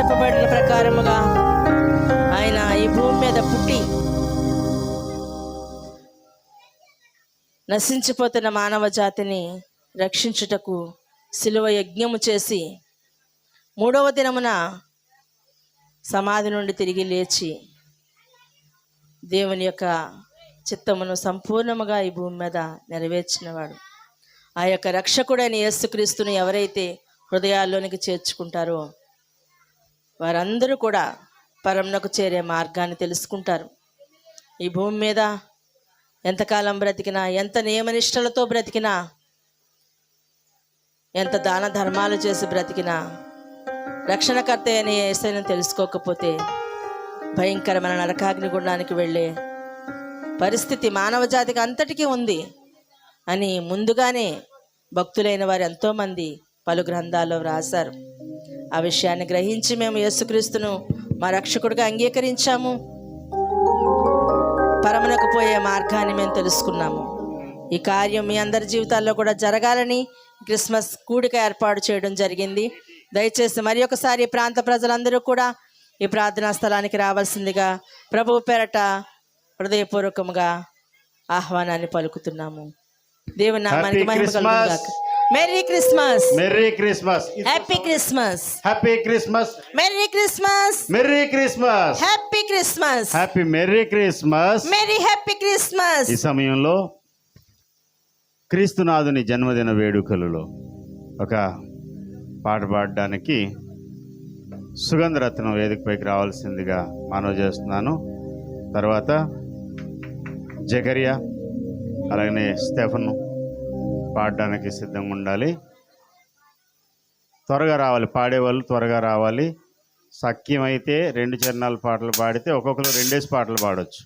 చెప్పబడిన ప్రకారముగా ఆయన ఈ భూమి మీద పుట్టి నశించిపోతున్న మానవ జాతిని రక్షించుటకు శిలువ యజ్ఞము చేసి మూడవ దినమున సమాధి నుండి తిరిగి లేచి దేవుని యొక్క చిత్తమును సంపూర్ణముగా ఈ భూమి మీద నెరవేర్చినవాడు. ఆ యొక్క రక్షకుడైన యేసుక్రీస్తుని ఎవరైతే హృదయాల్లోనికి చేర్చుకుంటారో వారందరూ కూడా పరమునకు చేరే మార్గాన్ని తెలుసుకుంటారు. ఈ భూమి మీద ఎంతకాలం బ్రతికినా ఎంత నియమనిష్టలతో బ్రతికినా ఎంత దాన ధర్మాలు చేసి బ్రతికినా రక్షణకర్త అని ఏసైనా తెలుసుకోకపోతే భయంకరమైన నరకాగ్ని గుండానికి వెళ్ళే పరిస్థితి మానవ జాతికి అంతటికీ ఉంది అని ముందుగానే భక్తులైన వారు ఎంతోమంది పలు గ్రంథాల్లో వ్రాశారు. ఆ విషయాన్ని గ్రహించి మేము యేసుక్రీస్తును మా రక్షకుడిగా అంగీకరించాము పరమునకు పోయే మార్గాన్ని మేము తెలుసుకున్నాము ఈ కార్యం మీ అందరి జీవితాల్లో కూడా జరగాలని క్రిస్మస్ కూడిక ఏర్పాటు చేయడం జరిగింది దయచేసి మరి ఒకసారి ప్రాంత ప్రజలందరూ కూడా ఈ ప్రార్థనా స్థలానికి రావాల్సిందిగా ప్రభువు పేరట హృదయపూర్వకముగా ఆహ్వానాన్ని పలుకుతున్నాము దేవుని నామానికి మహిమ కలుగును Christmas. గాక. Merry Christmas merry Christmas happy Christmas happy Christmas merry Christmas merry Christmas happy Christmas happy merry Christmas merry happy Christmas ఈ సమయంలో క్రీస్తునాథుని జన్మదిన వేడుకలలో ఒక పాట పాడడానికి సుగంధరత్నం వేదికపైకి రావాల్సిందిగా మనవి చేస్తున్నాను. తర్వాత జకరియా అలాగనే స్టెఫన్ పాడడానికి సిద్ధంగా ఉండాలి. త్వరగా రావాలి. పాడేవాళ్ళు త్వరగా రావాలి. సఖ్యం అయితే రెండు చరణాల పాటలు పాడితే ఒక్కొక్కరు రెండేసి పాటలు పాడవచ్చు